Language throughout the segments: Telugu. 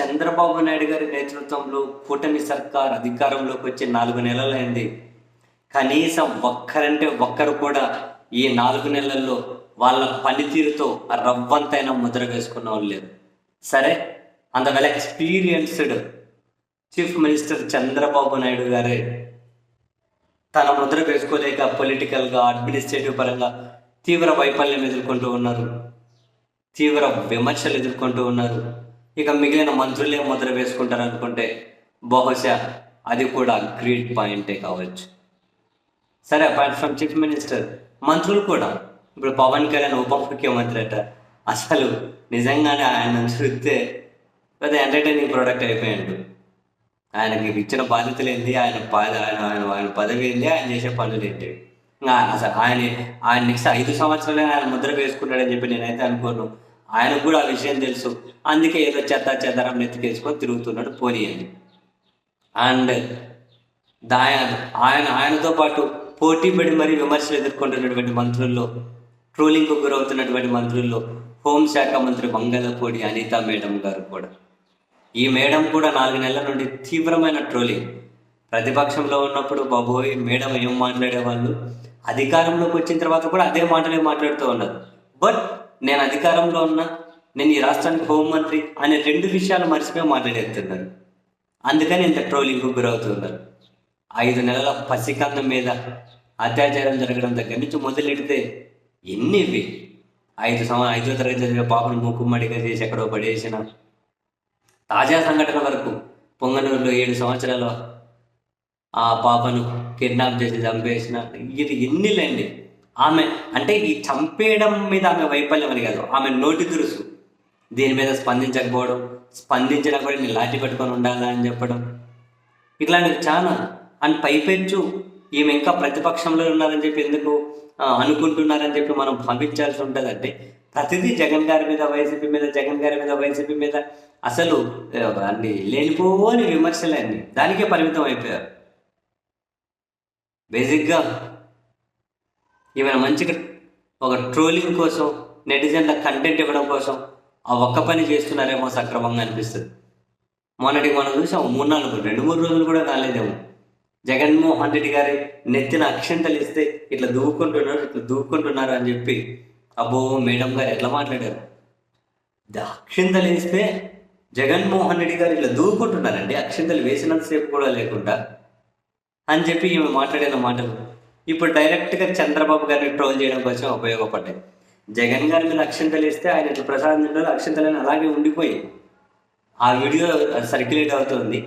చంద్రబాబు నాయుడు గారి నేతృత్వంలో కూటమి సర్కార్ అధికారంలోకి వచ్చి నాలుగు నెలలైంది కనీసం ఒక్కరంటే ఒక్కరు కూడా ఈ నాలుగు నెలల్లో వాళ్ళ పనితీరుతో రవ్వంతైనా ముద్ర వేసుకున్న వాళ్ళు లేరు. సరే అందువల్ల experienced chief minister Chandrababu Naidu గారే తన ముద్ర వేసుకోలేక పొలిటికల్గా అడ్మినిస్ట్రేటివ్ పరంగా తీవ్ర వైఫల్యం ఎదుర్కొంటూ ఉన్నారు. తీవ్ర విమర్శలు ఎదుర్కొంటూ ఉన్నారు. ఇక మిగిలిన మంత్రులే ముద్ర వేసుకుంటారు అనుకుంటే బహుశా అది కూడా గ్రేట్ పాయింటే కావచ్చు. సరే అపార్ట్ ఫ్రమ్ చీఫ్ మినిస్టర్ మంత్రులు కూడా. ఇప్పుడు పవన్ కళ్యాణ్ ఉప ముఖ్యమంత్రి అట. అసలు నిజంగానే ఆయన చూస్తే పెద్ద ఎంటర్టైనింగ్ ప్రోడక్ట్ అయిపోయాడు. ఆయనకి ఇచ్చిన బాధ్యతలు ఏంటి? ఆయన పద ఆయన ఆయన ఆయన పదవి ఏంటి? ఆయన చేసే పనులు ఏంటి? అసలు ఆయన ఆయన నెక్స్ట్ ఐదు సంవత్సరాలే ఆయన ముద్ర వేసుకుంటాడని చెప్పి నేనైతే అనుకోను. ఆయనకు కూడా ఆ విషయం తెలుసు. అందుకే ఏదో చెత్త చెదరం నెత్తికేసుకొని తిరుగుతున్నాడు పోనీయండి అండ్ దాయ ఆయన ఆయనతో పాటు పోటీ పడి మరీ విమర్శలు ఎదుర్కొంటున్నటువంటి మంత్రుల్లో ట్రోలింగ్కు గురవుతున్నటువంటి మంత్రుల్లో హోంశాఖ మంత్రి మంగళపూడి అనిత మేడం గారు కూడా. ఈ మేడం కూడా నాలుగు నెలల నుండి తీవ్రమైన ట్రోలింగ్. ప్రతిపక్షంలో ఉన్నప్పుడు బాబోయ్ మేడం ఏం మాట్లాడేవాళ్ళు? అధికారంలోకి వచ్చిన తర్వాత కూడా అదే మాటలే మాట్లాడుతూ ఉన్నారు. బట్ నేను అధికారంలో ఉన్నా నేను ఈ రాష్ట్రానికి హోంమంత్రి అనే రెండు విషయాలు మర్చిపోయి మాట్లాడేస్తున్నారు. అందుకని ఇంత ట్రోలింగ్కు గురవుతున్నారు. ఐదు నెలల పసికందం మీద అత్యాచారం జరగడం దగ్గర నుంచి మొదలెడితే ఎన్ని ఇవి? ఐదు సంవ ఐదో తరగతి చదివే పాపను ముక్కుమ్మడిగా చేసి ఎక్కడో పడేసిన తాజా సంఘటన వరకు పొంగనూరులో ఏడు సంవత్సరాలు ఆ పాపను కిడ్నాప్ చేసి చంపేసిన. ఇది ఎన్నిలేండి ఆమె అంటే ఈ చంపేయడం మీద ఆమె వైఫల్యం అని కాదు ఆమె నోటి దురుసు. దీని మీద స్పందించకపోవడం స్పందించడం కూడా నేను లాఠీ పట్టుకొని ఉండాలా అని చెప్పడం. ఇట్లాంటివి చాలా. అండ్ పైపెచ్చు. ఈమె ఇంకా ప్రతిపక్షంలో ఉన్నారని చెప్పి ఎందుకు అనుకుంటున్నారని చెప్పి మనం భావించాల్సి ఉంటుంది అంటే ప్రతిదీ జగన్ గారి మీద వైసీపీ మీద జగన్ గారి మీద వైసీపీ మీద అసలు అన్ని లేనిపోని విమర్శలన్నీ దానికే పరిమితం అయిపోయారు. బేసిక్గా ఈమెను మంచిగా ఒక ట్రోలింగ్ కోసం నెటిజన్ల కంటెంట్ ఇవ్వడం కోసం ఆ ఒక్క పని చేస్తున్నారేమో సక్రమంగా అనిపిస్తుంది. మొన్నటికి మనం చూసాం మూడు నాలుగు రెండు మూడు రోజులు కూడా కాలేదేమో జగన్మోహన్ రెడ్డి గారి నెత్తిన అక్షంతలు ఇస్తే ఇట్లా దూకుంటున్నారు ఇట్లా దూకుంటున్నారు అని చెప్పి అబ్బో మేడం గారు ఎట్లా మాట్లాడారు? అక్షింతలు వేస్తే జగన్మోహన్ రెడ్డి గారు ఇట్లా దూకుంటున్నారండి అక్షింతలు వేసినంతసేపు కూడా లేకుండా అని చెప్పి ఈమె మాట్లాడిన మాటలు ఇప్పుడు డైరెక్ట్గా చంద్రబాబు గారిని ట్రోల్ చేయడం కోసం ఉపయోగపడ్డాయి. జగన్ గారి మీద అక్షింతలు ఇస్తే ఆయన ఇట్లా ప్రసాదించడం అక్షింతలని అలాగే ఉండిపోయి ఆ వీడియో సర్క్యులేట్ అవుతుంది.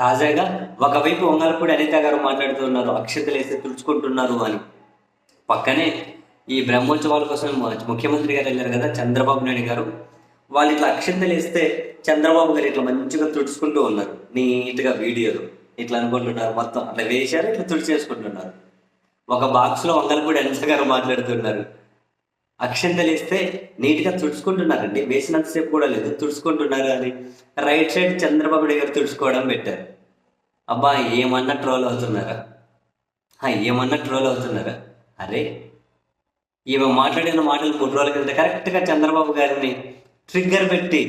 తాజాగా ఒకవైపు వంగలపూడి అనిత గారు మాట్లాడుతున్నారు అక్షింతలు వేస్తే తుడుచుకుంటున్నారు అని. పక్కనే ఈ బ్రహ్మోత్సవాల కోసం ముఖ్యమంత్రి గారు వెళ్ళారు కదా చంద్రబాబు నాయుడు గారు. వాళ్ళు ఇట్లా అక్షింతలు వేస్తే చంద్రబాబు గారు ఇట్లా మంచిగా తుడుచుకుంటూ ఉన్నారు. నీట్గా వీడియోలు. ఇట్లా అనుకుంటున్నారు మొత్తం అట్లా వేశారు ఇట్లా తుడిచేసుకుంటున్నారు. ఒక బాక్స్లో వంగలపూడి అనిత గారు మాట్లాడుతున్నారు. అక్షంతలు వేస్తే నీట్గా తుడుచుకుంటున్నారండి. వేసినంతసేపు కూడా లేదు. తుడుచుకుంటున్నారు అని రైట్ సైడ్ చంద్రబాబు నాయుడు గారు తుడుచుకోవడం పెట్టారు అబ్బా ఏమన్నా ట్రోల్ అవుతున్నారా? ఏమన్నా ట్రోల్ అవుతున్నారా? అరే ఈమె మాట్లాడిన మాటలు మూడు రోజుల కింద కరెక్ట్గా చంద్రబాబు గారిని ట్రిగ్గర్ పెట్టి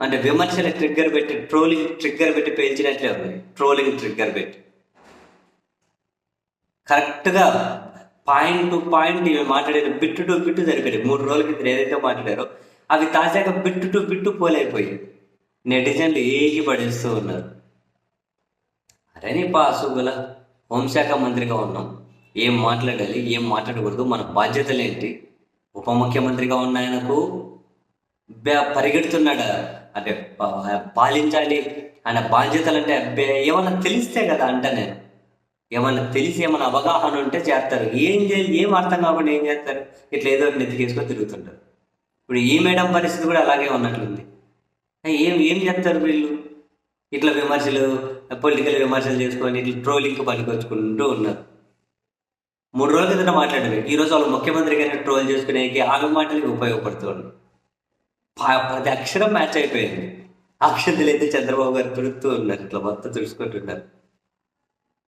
అంటే విమర్శల ట్రిగ్గర్ పెట్టి ట్రోలింగ్ ట్రిగ్గర్ పెట్టి పేల్చినట్లే ఉంది. ట్రోలింగ్ ట్రిగ్గర్ పెట్టి. కరెక్ట్గా పాయింట్ టు పాయింట్ ఇవి మాట్లాడారు బిట్టు టు బిట్టు సరిపోయాయి మూడు రోజుల క్రితం ఏదైతే మాట్లాడారో అవి తాజాగా బిట్టు టు బిట్టు పోలైపోయాయి. నెటిజన్లు ఏగి పడేస్తూ ఉన్నారు. అరే నీ పాసుగుల హోంశాఖ మంత్రిగా ఉన్నాం. ఏం మాట్లాడాలి ఏం మాట్లాడకూడదు మన బాధ్యతలు ఏంటి ఉప ముఖ్యమంత్రిగా ఉన్న ఆయనకు పరిగెడుతున్నాడు? అంటే పాలించాలి ఆయన బాధ్యతలు అంటే అబ్బే ఏమన్నా తెలిస్తే కదా అంట నేను. ఏమన్నా తెలిసి ఏమైనా అవగాహన ఉంటే చేస్తారు. ఏం చేయాలి ఏం అర్థం కాకుండా ఏం చేస్తారు? ఇట్లా ఏదో ఒకటి నెత్తికేసుకొని తిరుగుతుంటారు. ఇప్పుడు ఈ మేడం పరిస్థితి కూడా అలాగే ఉన్నట్లుంది. ఏం ఏం చేస్తారు వీళ్ళు? ఇట్లా విమర్శలు పొలిటికల్ విమర్శలు చేసుకొని ఇట్లా ట్రోలింగ్కి పనికొచ్చుకుంటూ ఉన్నారు. మూడు రోజుల కింద మాట్లాడారు. ఈరోజు వాళ్ళు ముఖ్యమంత్రి గారిని ట్రోల్ చేసుకునేకి ఆమె మాటలకి ఉపయోగపడుతుంది ప- ప్రతి అక్షరం మ్యాచ్ అయిపోయింది. అక్షంతలు అయితే చంద్రబాబు గారు తిరుగుతూ ఉన్నారు. ఇట్లా మొత్తం తుడుచుకుంటున్నారు.